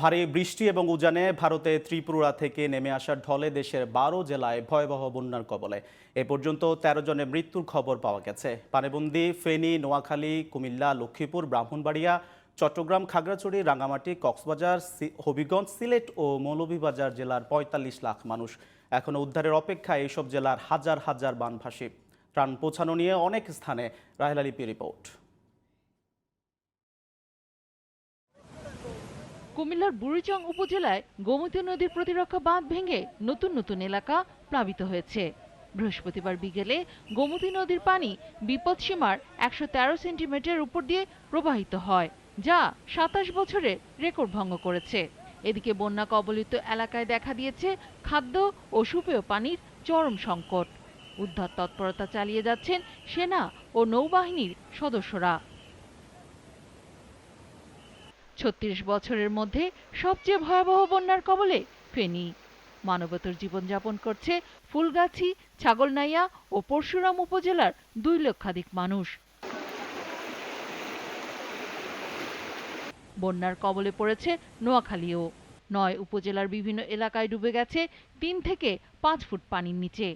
ভারী বৃষ্টি এবং উজানে ভারতে ত্রিপুরা থেকে নেমে আসার ঢলে দেশের বারো জেলায় ভয়াবহ বন্যার কবলে। এ পর্যন্ত তেরো জনের মৃত্যুর খবর পাওয়া গেছে। পানেবন্দি, ফেনী, নোয়াখালী, কুমিল্লা, লক্ষ্মীপুর, ব্রাহ্মণবাড়িয়া, চট্টগ্রাম, খাগড়াছড়ি, রাঙ্গামাটি, কক্সবাজার হবিগঞ্জ, সিলেট ও মৌলভীবাজার জেলার পঁয়তাল্লিশ লাখ মানুষ এখনও উদ্ধারের অপেক্ষায় এইসব জেলার হাজার হাজার বানভাসী। প্রাণ পৌঁছানো নিয়ে অনেক স্থানে রাহেলা লিপি রিপোর্ট। কুমিল্লার বুড়িচং উপজেলায় গোমতী নদীর প্রতিরক্ষা বাঁধ ভেঙে নতুন নতুন এলাকা প্লাবিত হয়েছে। বৃহস্পতিবার বিকেলে গোমতী নদীর পানি বিপদসীমার একশো তেরো সেন্টিমিটার উপর দিয়ে প্রবাহিত হয়, যা সাতাশ বছরে রেকর্ড ভঙ্গ করেছে। এদিকে বন্যা কবলিত এলাকায় দেখা দিয়েছে খাদ্য ও সুপেয় পানির চরম সংকট। উদ্ধার তৎপরতা চালিয়ে যাচ্ছেন সেনা ও নৌবাহিনীর সদস্যরা। ছত্রিশ বছরের মধ্যে সবচেয়ে ভয়াবহ বন্যার কবলে ফেনী। মানবতর জীবনযাপন করছে ফুলগাছি, ছাগলনাইয়া ও পরশুরাম উপজেলার দুই লক্ষাধিক মানুষ। বন্যার কবলে পড়েছে নোয়াখালীও। নয় উপজেলার বিভিন্ন এলাকায় ডুবে গেছে তিন থেকে পাঁচ ফুট পানির নিচে।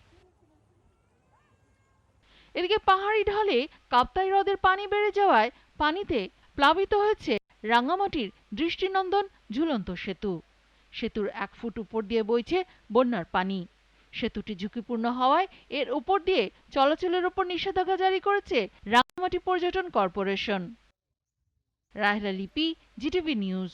এদিকে পাহাড়ি ঢলে কাপ্তাই হ্রদের পানি বেড়ে যাওয়ায় পানিতে প্লাবিত হয়েছে রাঙ্গামাটির দৃষ্টিনন্দন ঝুলন্ত সেতু। সেতুর এক ফুট উপর দিয়ে বইছে বন্যার পানি। সেতুটি ঝুঁকিপূর্ণ হওয়ায় এর উপর দিয়ে চলাচলের উপর নিষেধাজ্ঞা জারি করেছে রাঙামাটি পর্যটন corporation. Rahela Lipi GTV news.